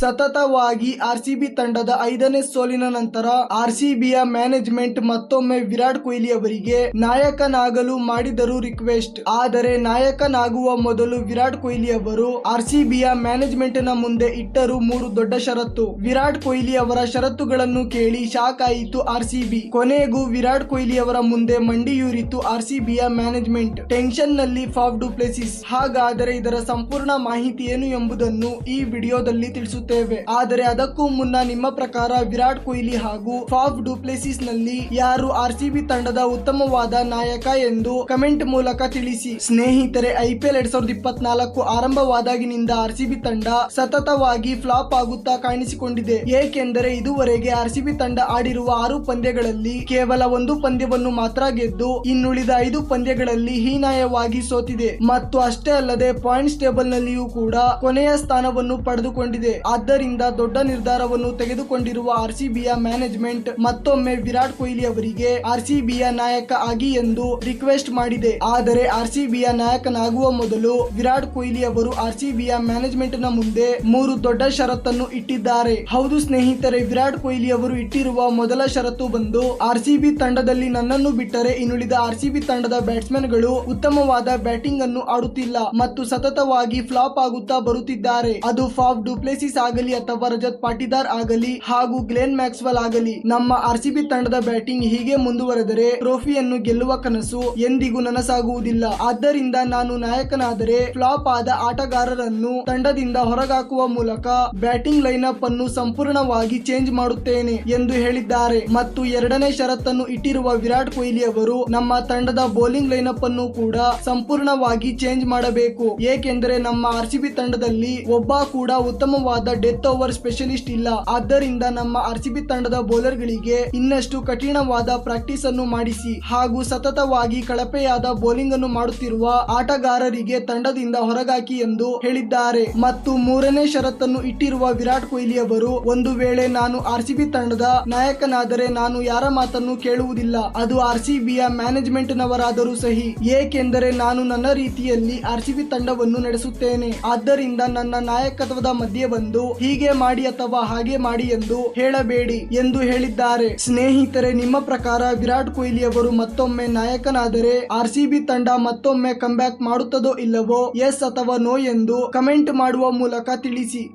ಸತತವಾಗಿ ಆರ್ಸಿಬಿ ತಂಡದ ಐದನೇ ಸೋಲಿನ ನಂತರ ಆರ್ಸಿಬಿಯ ಮ್ಯಾನೇಜ್ಮೆಂಟ್ ಮತ್ತೊಮ್ಮೆ ವಿರಾಟ್ ಕೊಹ್ಲಿ ಅವರಿಗೆ ನಾಯಕನಾಗಲು ಮಾಡಿದರು ರಿಕ್ವೆಸ್ಟ್. ಆದರೆ ನಾಯಕನಾಗುವ ಮೊದಲು ವಿರಾಟ್ ಕೊಹ್ಲಿ ಅವರು ಆರ್ಸಿಬಿಯ ಮ್ಯಾನೇಜ್ಮೆಂಟ್ನ ಮುಂದೆ ಇಟ್ಟರು ಮೂರು ದೊಡ್ಡ ಷರತ್ತು. ವಿರಾಟ್ ಕೊಹ್ಲಿ ಅವರ ಷರತ್ತುಗಳನ್ನು ಕೇಳಿ ಶಾಕ್ ಆಯಿತು ಆರ್ಸಿಬಿ. ಕೊನೆಗೂ ವಿರಾಟ್ ಕೊಹ್ಲಿ ಅವರ ಮುಂದೆ ಮಂಡಿಯೂರಿತು ಆರ್ಸಿಬಿಯ ಮ್ಯಾನೇಜ್ಮೆಂಟ್. ಟೆನ್ಷನ್ನಲ್ಲಿ ಫಾಫ್ ಡು ಪ್ಲೇಸಿಸ್. ಹಾಗಾದರೆ ಇದರ ಸಂಪೂರ್ಣ ಮಾಹಿತಿ ಏನು ಎಂಬುದನ್ನು ಈ ವಿಡಿಯೋದಲ್ಲಿ ತಿಳಿಸುತ್ತೇವೆ ಆದರೆ ಅದಕ್ಕೂ ಮುನ್ನ ನಿಮ್ಮ ಪ್ರಕಾರ ವಿರಾಟ್ ಕೊಹ್ಲಿ ಹಾಗೂ ಫಾಫ್ ಡುಪ್ಲೆಸಿಸ್ನಲ್ಲಿ ಯಾರು ಆರ್ಸಿಬಿ ತಂಡದ ಉತ್ತಮವಾದ ನಾಯಕ ಎಂದು ಕಮೆಂಟ್ ಮೂಲಕ ತಿಳಿಸಿ. ಸ್ನೇಹಿತರೆ ಐಪಿಎಲ್ ಎರಡ್ ಸಾವಿರದ ಇಪ್ಪತ್ನಾಲ್ಕು ಆರಂಭವಾದಾಗಿನಿಂದ ಆರ್ಸಿಬಿ ತಂಡ ಸತತವಾಗಿ ಫ್ಲಾಪ್ ಆಗುತ್ತಾ ಕಾಣಿಸಿಕೊಂಡಿದೆ. ಏಕೆಂದರೆ ಇದುವರೆಗೆ ಆರ್ಸಿಬಿ ತಂಡ ಆಡಿರುವ ಆರು ಪಂದ್ಯಗಳಲ್ಲಿ ಕೇವಲ ಒಂದು ಪಂದ್ಯವನ್ನು ಮಾತ್ರ ಗೆದ್ದು ಇನ್ನುಳಿದ ಐದು ಪಂದ್ಯಗಳಲ್ಲಿ ಹೀನಾಯವಾಗಿ ಸೋತಿದೆ. ಮತ್ತು ಅಷ್ಟೇ ಅಲ್ಲದೆ ಪಾಯಿಂಟ್ಸ್ ಟೇಬಲ್ ನಲ್ಲಿಯೂ ಕೂಡ ಕೊನೆಯ ಸ್ಥಾನವನ್ನು ಪಡೆದುಕೊಂಡಿದೆ. ಆದ್ದರಿಂದ ದೊಡ್ಡ ನಿರ್ಧಾರವನ್ನು ತೆಗೆದುಕೊಂಡಿರುವ ಆರ್ಸಿಬಿಯ ಮ್ಯಾನೇಜ್ಮೆಂಟ್ ಮತ್ತೊಮ್ಮೆ ವಿರಾಟ್ ಕೊಹ್ಲಿ ಅವರಿಗೆ ಆರ್ಸಿಬಿಯ ನಾಯಕ ಆಗಿ ಎಂದು ರಿಕ್ವೆಸ್ಟ್ ಮಾಡಿದೆ. ಆದರೆ ಆರ್ಸಿಬಿಯ ನಾಯಕನಾಗುವ ಮೊದಲು ವಿರಾಟ್ ಕೊಹ್ಲಿ ಅವರು ಆರ್ಸಿಬಿಯ ಮ್ಯಾನೇಜ್ಮೆಂಟ್ನ ಮುಂದೆ ಮೂರು ದೊಡ್ಡ ಷರತ್ತನ್ನು ಇಟ್ಟಿದ್ದಾರೆ. ಹೌದು ಸ್ನೇಹಿತರೆ, ವಿರಾಟ್ ಕೊಹ್ಲಿ ಅವರು ಇಟ್ಟಿರುವ ಮೊದಲ ಷರತ್ತು ಬಂದು ಆರ್ಸಿಬಿ ತಂಡದಲ್ಲಿ ನನ್ನನ್ನು ಬಿಟ್ಟರೆ ಇನ್ನುಳಿದ ಆರ್ಸಿಬಿ ತಂಡದ ಬ್ಯಾಟ್ಸ್ಮನ್ಗಳು ಉತ್ತಮವಾದ ಬ್ಯಾಟಿಂಗ್ ಅನ್ನು ಆಡುತ್ತಿಲ್ಲ ಮತ್ತು ಸತತವಾಗಿ ಫ್ಲಾಪ್ ಆಗುತ್ತಾ ಬರುತ್ತಿದ್ದಾರೆ. ಅದು ಫಾಫ್ ಡುಪ್ಲೆಸಿಸ್ ಆಗಲಿ ಅಥವಾ ರಜತ್ ಪಾಟಿದಾರ್ ಆಗಲಿ ಹಾಗೂ ಗ್ಲೆನ್ ಮ್ಯಾಕ್ಸ್ವೆಲ್ ಆಗಲಿ, ನಮ್ಮ ಆರ್ಸಿಬಿ ತಂಡದ ಬ್ಯಾಟಿಂಗ್ ಹೀಗೆ ಮುಂದುವರೆದರೆ ಟ್ರೋಫಿಯನ್ನು ಗೆಲ್ಲುವ ಕನಸು ಎಂದಿಗೂ ನನಸಾಗುವುದಿಲ್ಲ. ಆದ್ದರಿಂದ ನಾನು ನಾಯಕನಾದರೆ ಫ್ಲಾಪ್ ಆದ ಆಟಗಾರರನ್ನು ತಂಡದಿಂದ ಹೊರಗಾಕುವ ಮೂಲಕ ಬ್ಯಾಟಿಂಗ್ ಲೈನಪ್ ಅನ್ನು ಸಂಪೂರ್ಣವಾಗಿ ಚೇಂಜ್ ಮಾಡುತ್ತೇನೆ ಎಂದು ಹೇಳಿದ್ದಾರೆ. ಮತ್ತು ಎರಡನೇ ಷರತ್ತನ್ನು ಇಟ್ಟಿರುವ ವಿರಾಟ್ ಕೊಹ್ಲಿ ಅವರು ನಮ್ಮ ತಂಡದ ಬೌಲಿಂಗ್ ಲೈನಪ್ ಅನ್ನು ಕೂಡ ಸಂಪೂರ್ಣವಾಗಿ ಚೇಂಜ್ ಮಾಡಬೇಕು. ಏಕೆಂದರೆ ನಮ್ಮ ಆರ್ಸಿಬಿ ತಂಡದಲ್ಲಿ ಒಬ್ಬ ಕೂಡ ಉತ್ತಮವಾದ ಡೆತ್ ಓವರ್ ಸ್ಪೆಷಲಿಸ್ಟ್ ಇಲ್ಲ. ಆದ್ದರಿಂದ ನಮ್ಮ ಆರ್ಸಿಬಿ ತಂಡದ ಬೌಲರ್ ಗಳಿಗೆ ಇನ್ನಷ್ಟು ಕಠಿಣವಾದ ಪ್ರಾಕ್ಟೀಸ್ ಅನ್ನು ಮಾಡಿಸಿ ಹಾಗೂ ಸತತವಾಗಿ ಕಳಪೆಯಾದ ಬೌಲಿಂಗ್ ಅನ್ನು ಮಾಡುತ್ತಿರುವ ಆಟಗಾರರಿಗೆ ತಂಡದಿಂದ ಹೊರಗಾಕಿ ಎಂದು ಹೇಳಿದ್ದಾರೆ. ಮತ್ತು ಮೂರನೇ ಷರತ್ತನ್ನು ಇಟ್ಟಿರುವ ವಿರಾಟ್ ಕೊಹ್ಲಿ ಅವರು ಒಂದು ವೇಳೆ ನಾನು ಆರ್ಸಿಬಿ ತಂಡದ ನಾಯಕನಾದರೆ ನಾನು ಯಾರ ಮಾತನ್ನು ಕೇಳುವುದಿಲ್ಲ. ಅದು ಆರ್ಸಿಬಿಯ ಮ್ಯಾನೇಜ್ಮೆಂಟ್ ನವರಾದರೂ ಸಹಿ. ಏಕೆಂದರೆ ನಾನು ನನ್ನ ರೀತಿಯಲ್ಲಿ ಆರ್ಸಿಬಿ ತಂಡವನ್ನು ನಡೆಸುತ್ತೇನೆ. ಆದ್ದರಿಂದ ನನ್ನ ನಾಯಕತ್ವದ ಮಧ್ಯೆ ಬಂದು ಹೀಗೆ ಮಾಡಿ ಅಥವಾ ಹಾಗೆ ಮಾಡಿ ಎಂದು ಹೇಳಬೇಡಿ ಎಂದು ಹೇಳಿದ್ದಾರೆ. ಸ್ನೇಹಿತರೆ, ನಿಮ್ಮ ಪ್ರಕಾರ ವಿರಾಟ್ ಕೊಹ್ಲಿ ಅವರು ಮತ್ತೊಮ್ಮೆ ನಾಯಕನಾದರೆ ಆರ್ಸಿಬಿ ತಂಡ ಮತ್ತೊಮ್ಮೆ ಕಂಬ್ಯಾಕ್ ಮಾಡುತ್ತದೋ ಇಲ್ಲವೋ? ಎಸ್ ಅಥವಾ ನೋ ಎಂದು ಕಮೆಂಟ್ ಮಾಡುವ ಮೂಲಕ ತಿಳಿಸಿ.